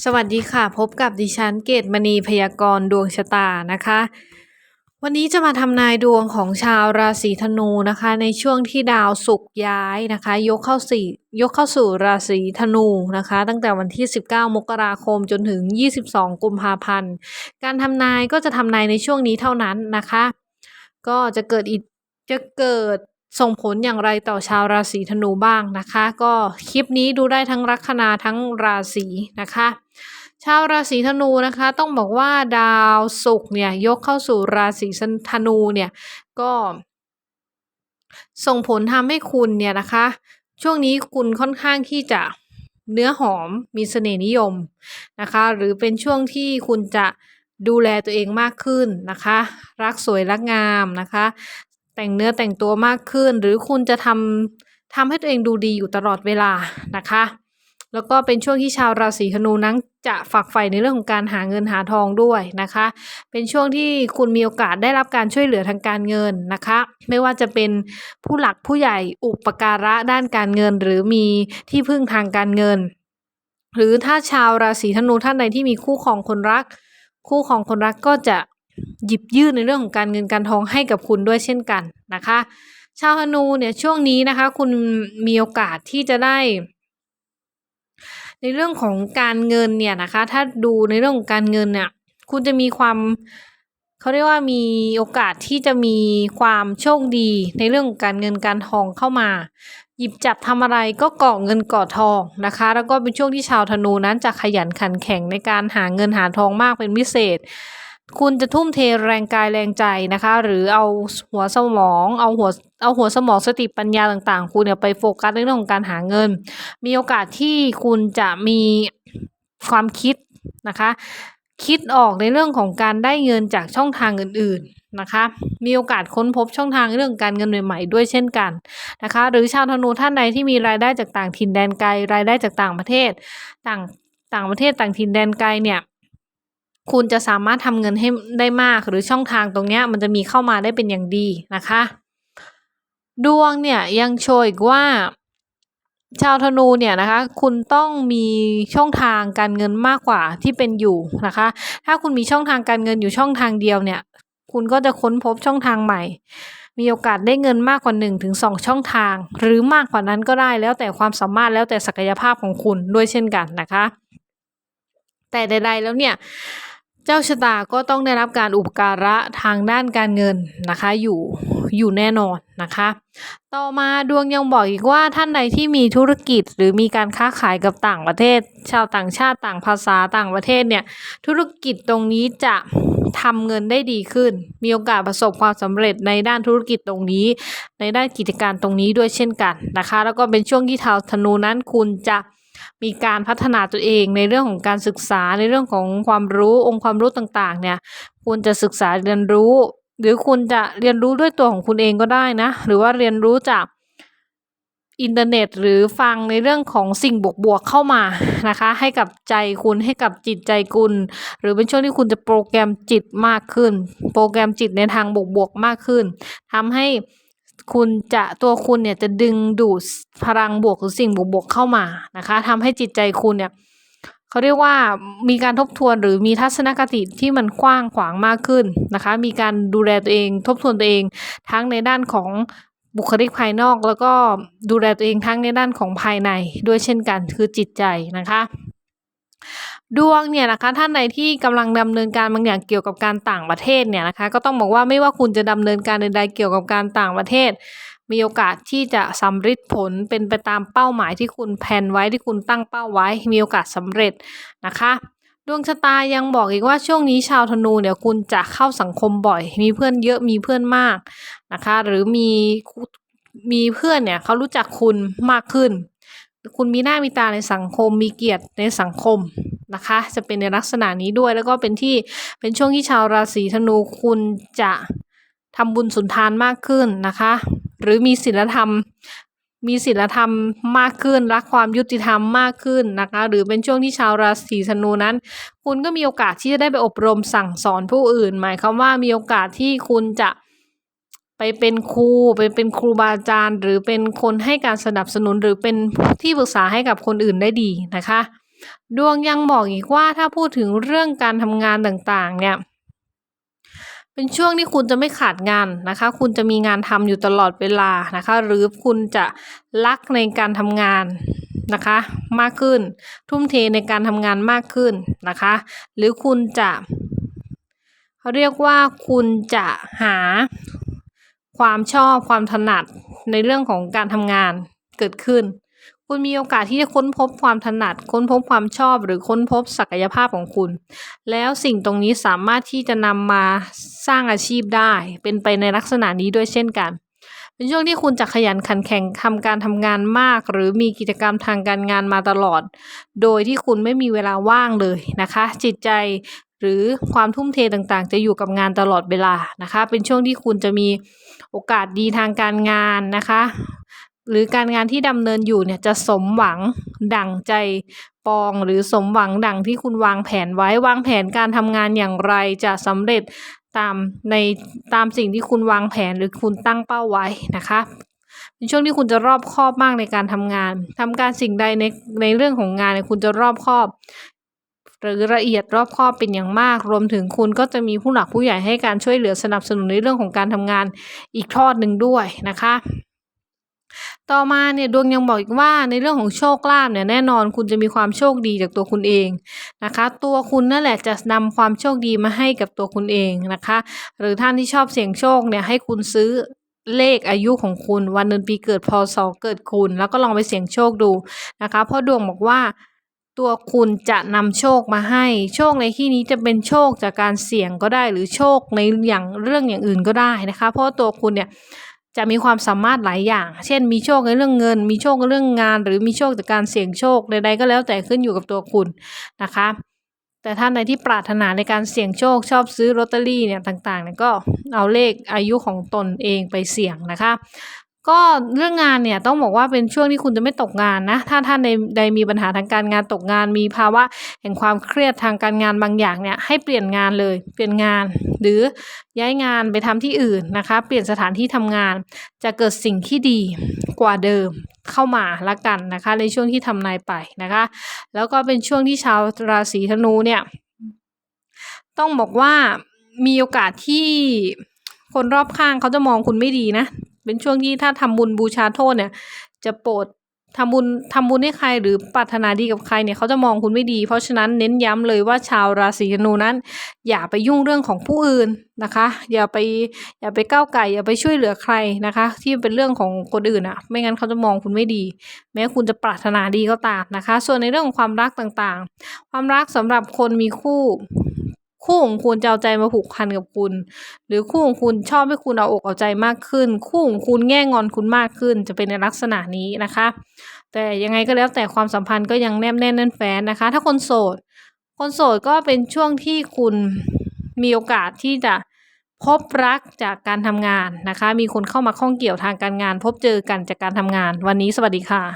สวัสดีค่ะ พบกับดิฉันเกตมณีพยากรณ์ดวงชะตานะคะ วันนี้จะมาทำนายดวงของชาวราศีธนูนะคะ ในช่วงที่ดาวศุกร์ย้ายนะคะ ยกเข้าสี่ยกเข้าสู่ราศีธนูนะคะ ตั้งแต่วันที่ 19 มกราคมจนถึง 22 กุมภาพันธ์ การทำนายก็จะทำนายในช่วงนี้เท่านั้นนะคะ ก็จะเกิดอิจะเกิด ส่งผลอย่างไรต่อชาวราศีธนูบ้างนะคะ ก็คลิปนี้ดูได้ทั้งลัคนาทั้งราศีนะคะ ชาวราศีธนูนะคะต้องบอกว่าดาวศุกร์เนี่ยยกเข้าสู่ราศีธนูเนี่ยก็ส่งผลทำให้คุณเนี่ยนะคะ ช่วงนี้คุณค่อนข้างที่จะเนื้อหอมมีเสน่ห์นิยมนะคะ หรือเป็นช่วงที่คุณจะดูแลตัวเองมากขึ้นนะคะ รักสวยรักงามนะคะ แต่งเนื้อแต่งตัวมากขึ้น หรือคุณจะทำทำให้ตัวเองดูดีอยู่ตลอดเวลานะคะ แล้วก็เป็นช่วงที่ชาวราศีธนูนั้นจะฝักใฝ่ในเรื่องของการหาเงินหาทองด้วยนะคะ เป็นช่วงที่คุณมีโอกาสได้รับการช่วยเหลือทางการเงินนะคะ ไม่ว่าจะเป็นผู้หลักผู้ใหญ่อุปการะด้านการเงิน หรือมีที่พึ่งทางการเงิน หรือถ้าชาวราศีธนูท่านใดที่มีคู่ของคนรัก คู่ของคนรักก็จะ หยิบยื่นในเรื่องของการเงินการทองให้กับคุณด้วยเช่นกันนะคะ ชาวธนูเนี่ยช่วงนี้นะคะ คุณมีโอกาสที่จะได้ ในเรื่องของการเงินเนี่ยนะคะ ถ้าดูในเรื่องของการเงินเนี่ย คุณจะมีความเขาเรียกว่ามีโอกาสที่จะมีความโชคดีในเรื่องของการเงินการทองเข้ามา หยิบจับทำอะไรก็เก่อเงินเก่อทองนะคะ แล้วก็เป็นช่วงที่ชาวธนูนั้นจะขยันขันแข็งในการหาเงินหาทองมากเป็นพิเศษ คุณจะทุ่มเทแรงกายแรงใจนะคะ หรือเอาหัวสมองเอาหัวเอาหัวสมองสติปัญญาต่างๆ คุณเนี่ยไปโฟกัสในเรื่องของการหาเงิน มีโอกาสที่คุณจะมีความคิดนะคะ คิดออกในเรื่องของการได้เงินจากช่องทางอื่นๆนะคะ มีโอกาสค้นพบช่องทางเรื่องการเงินใหม่ๆด้วยเช่นกันนะคะ หรือชาวธนูท่านใดที่มีรายได้จากต่างถิ่นแดนไกลรายได้จากต่างประเทศ ต่างต่างประเทศต่างถิ่นแดนไกลเนี่ย คุณจะสามารถทำเงินให้ได้มาก หรือช่องทางตรงนี้มันจะมีเข้ามาได้เป็นอย่างดีนะคะ ดวงเนี่ยยังโชว์อีกว่าชาวธนูเนี่ยนะคะ คุณต้องมีช่องทางการเงินมากกว่าที่เป็นอยู่นะคะ ถ้าคุณมีช่องทางการเงินอยู่ช่องทางเดียวเนี่ย คุณก็จะค้นพบช่องทางใหม่ มีโอกาสได้เงินมากกว่า1นถึงสช่องทาง หรือมากกว่านั้นก็ได้แล้วแต่ความสามารถแล้วแต่ศักยภาพของคุณด้วยเช่นกันนะคะ แต่ใดๆแล้วเนี่ย เจ้าชะตาก็ต้องได้รับการอุปการะทางด้านการเงินนะคะ อยู่อยู่แน่นอนนะคะ ต่อมาดวงยังบอกอีกว่าท่านใดที่มีธุรกิจหรือมีการค้าขายกับต่างประเทศ ชาวต่างชาติต่างภาษาต่างประเทศเนี่ยธุรกิจตรงนี้จะทำเงินได้ดีขึ้น มีโอกาสประสบความสำเร็จในด้านธุรกิจตรงนี้ ในด้านกิจการตรงนี้ด้วยเช่นกันนะคะ แล้วก็เป็นช่วงที่ชาวธนูนั้นคุณจะ มีการพัฒนาตัวเองในเรื่องของการศึกษาในเรื่องของความรู้องค์ความรู้ต่างๆ เนี่ยคุณจะศึกษาเรียนรู้ หรือคุณจะเรียนรู้ด้วยตัวของคุณเองก็ได้นะ หรือว่าเรียนรู้จากอินเทอร์เน็ตหรือฟังในเรื่องของสิ่งบวกๆเข้ามานะคะ ให้กับใจคุณให้กับจิตใจคุณ หรือเป็นช่วงที่คุณจะโปรแกรมจิตมากขึ้น โปรแกรมจิตในทางบวกๆมากขึ้นทำให้ คุณจะตัวคุณเนี่ยจะดึงดูดพลังบวกหรือสิ่งบวกๆเข้ามานะคะทำให้จิตใจคุณเนี่ยเขาเรียกว่ามีการทบทวนหรือมีทัศนคติที่มันกว้างขวางมากขึ้นนะคะ มีการดูแลตัวเองทบทวนตัวเอง ทั้งในด้านของบุคลิกภายนอกแล้วก็ดูแลตัวเองทั้งในด้านของภายในด้วยเช่นกันคือจิตใจนะคะ ดวงเนี่ยนะคะท่านใดที่กำลังดำเนินการบางอย่างเกี่ยวกับการต่างประเทศเนี่ยนะคะ ก็ต้องบอกว่าไม่ว่าคุณจะดำเนินการใดๆเกี่ยวกับการต่างประเทศ มีโอกาสที่จะสำเร็จผลเป็นไปตามเป้าหมายที่คุณแผนไว้ที่คุณตั้งเป้าไว้ มีโอกาสสำเร็จนะคะดวงชะตายังบอกอีกว่าช่วงนี้ชาวธนูเนี่ยคุณจะเข้าสังคมบ่อย มีเพื่อนเยอะมีเพื่อนมากนะคะ หรือมีมีเพื่อนเนี่ยเขารู้จักคุณมากขึ้น คุณมีหน้ามีตาในสังคมมีเกียรติในสังคมนะคะ จะเป็นในลักษณะนี้ด้วยแล้วก็เป็นที่เป็นช่วงที่ชาวราศีธนูคุณจะทำบุญสุนทานมากขึ้นนะคะ หรือมีศีลธรรม มีศีลธรรมมากขึ้น รักความยุติธรรมมากขึ้นนะคะ หรือเป็นช่วงที่ชาวราศีธนูนั้น คุณก็มีโอกาสที่จะได้ไปอบรมสั่งสอนผู้อื่น หมายความว่ามีโอกาสที่คุณจะ ไปเป็นครูไปเป็นครูบาอาจารย์ หรือเป็นคนให้การสนับสนุนหรือเป็นที่ปรึกษาให้กับคนอื่นได้ดีนะคะ ดวงยังบอกอีกว่าถ้าพูดถึงเรื่องการทำงานต่างๆเนี่ยเป็นช่วงที่คุณจะไม่ขาดงานนะคะ คุณจะมีงานทำอยู่ตลอดเวลานะคะ หรือคุณจะรักในการทำงานนะคะ มากขึ้น ทุ่มเทในการทำงานมากขึ้นนะคะ หรือคุณจะเขาเรียกว่าคุณจะหา ความชอบความถนัดในเรื่องของการทำงานเกิดขึ้น คุณมีโอกาสที่จะค้นพบความถนัด ค้นพบความชอบหรือค้นพบศักยภาพของคุณ แล้วสิ่งตรงนี้สามารถที่จะนำมาสร้างอาชีพได้ เป็นไปในลักษณะนี้ด้วยเช่นกัน เป็นช่วงที่คุณจะขยันขันแข็งทำการทำงานมาก หรือมีกิจกรรมทางการงานมาตลอด โดยที่คุณไม่มีเวลาว่างเลยนะคะ จิตใจ หรือความทุ่มเทต่างๆ จะอยู่กับงานตลอดเวลานะคะ เป็นช่วงที่คุณจะมีโอกาสดีทางการงานนะคะ หรือการงานที่ดำเนินอยู่เนี่ยจะสมหวังดั่งใจปองหรือสมหวังดั่งที่คุณวางแผนไว้วางแผนการทำงานอย่างไรจะสำเร็จตามในตามสิ่งที่คุณวางแผนหรือคุณตั้งเป้าไว้นะคะเป็นช่วงที่คุณจะรอบคอบมากในการทำงานทำการสิ่งใดในในเรื่องของงานเนี่ยคุณจะรอบคอบ หรือละเอียดรอบคอบเป็นอย่างมาก รวมถึงคุณก็จะมีผู้หลักผู้ใหญ่ให้การช่วยเหลือสนับสนุนในเรื่องของการทำงานอีกทอดหนึ่งด้วยนะคะต่อมาเนี่ยดวงยังบอกอีกว่าในเรื่องของโชคลาภเนี่ยแน่นอนคุณจะมีความโชคดีจากตัวคุณเองนะคะ ตัวคุณนั่นแหละจะนำความโชคดีมาให้กับตัวคุณเองนะคะ หรือท่านที่ชอบเสี่ยงโชคเนี่ยให้คุณซื้อเลขอายุของคุณ วันเดือนปีเกิดพศเกิดคุณ แล้วก็ลองไปเสี่ยงโชคดูนะคะเพราะดวงบอกว่า ตัวคุณจะนำโชคมาให้ โชคในที่นี้จะเป็นโชคจากการเสี่ยงก็ได้หรือโชคในอย่างเรื่องอย่างอื่นก็ได้นะคะ เพราะตัวคุณเนี่ยจะมีความสามารถหลายอย่าง เช่น มีโชคในเรื่องเงิน มีโชคในเรื่องงาน หรือมีโชคจากการเสี่ยงโชคใดๆก็แล้วแต่ขึ้นอยู่กับตัวคุณนะคะ แต่ท่านใดที่ปรารถนาในการเสี่ยงโชคชอบซื้อลอตเตอรี่เนี่ยต่างๆเนี่ยก็เอาเลขอายุของตนเองไปเสี่ยงนะคะ ก็เรื่องงานเนี่ยต้องบอกว่าเป็นช่วงที่คุณจะไม่ตกงานนะ ถ้าท่านใดใดมีปัญหาทางการงานตกงาน มีภาวะแห่งความเครียดทางการงานบางอย่างเนี่ยให้เปลี่ยนงานเลยเปลี่ยนงาน หรือย้ายงานไปทำที่อื่นนะคะ เปลี่ยนสถานที่ทำงาน จะเกิดสิ่งที่ดีกว่าเดิมเข้ามาละกันนะคะ ในช่วงที่ทำนายไปนะคะ แล้วก็เป็นช่วงที่ชาวราศีธนูเนี่ยต้องบอกว่ามีโอกาสที่คนรอบข้างเขาจะมองคุณไม่ดีนะ เป็นช่วงที่ถ้าทำบุญบูชาโทษเนี่ย จะโปรดทำบุญทำบุญให้ใครหรือปรารถนาดีกับใครเนี่ยเขาจะมองคุณไม่ดี เพราะฉะนั้นเน้นย้ำเลยว่าชาวราศีธนูนั้น อย่าไปยุ่งเรื่องของผู้อื่นนะคะ อย่าไปอย่าไปก้าวไก่อย่าไปช่วยเหลือใครนะคะ ที่เป็นเรื่องของคนอื่นอะ่ะไม่งั้นเขาจะมองคุณไม่ดี แม้คุณจะปรารถนาดีก็ตามนะคะ ส่วนในเรื่องของความรักต่างๆ ความรักสำหรับคนมีคู่ คู่ของคุณจะเอาใจมาผูกพันกับคุณ หรือคู่ของคุณชอบให้คุณเอาอกเอาใจมากขึ้น คู่ของคุณแง่งอนคุณมากขึ้น จะเป็นในลักษณะนี้นะคะ แต่ยังไงก็แล้วแต่ความสัมพันธ์ก็ยังแนบแน่นแน่นแฟ้นนะคะ ถ้าคนโสด คนโสดก็เป็นช่วงที่คุณมีโอกาสที่จะพบรักจากการทำงานนะคะ มีคนเข้ามาข้องเกี่ยวทางการงาน พบเจอกันจากการทำงาน วันนี้สวัสดีค่ะ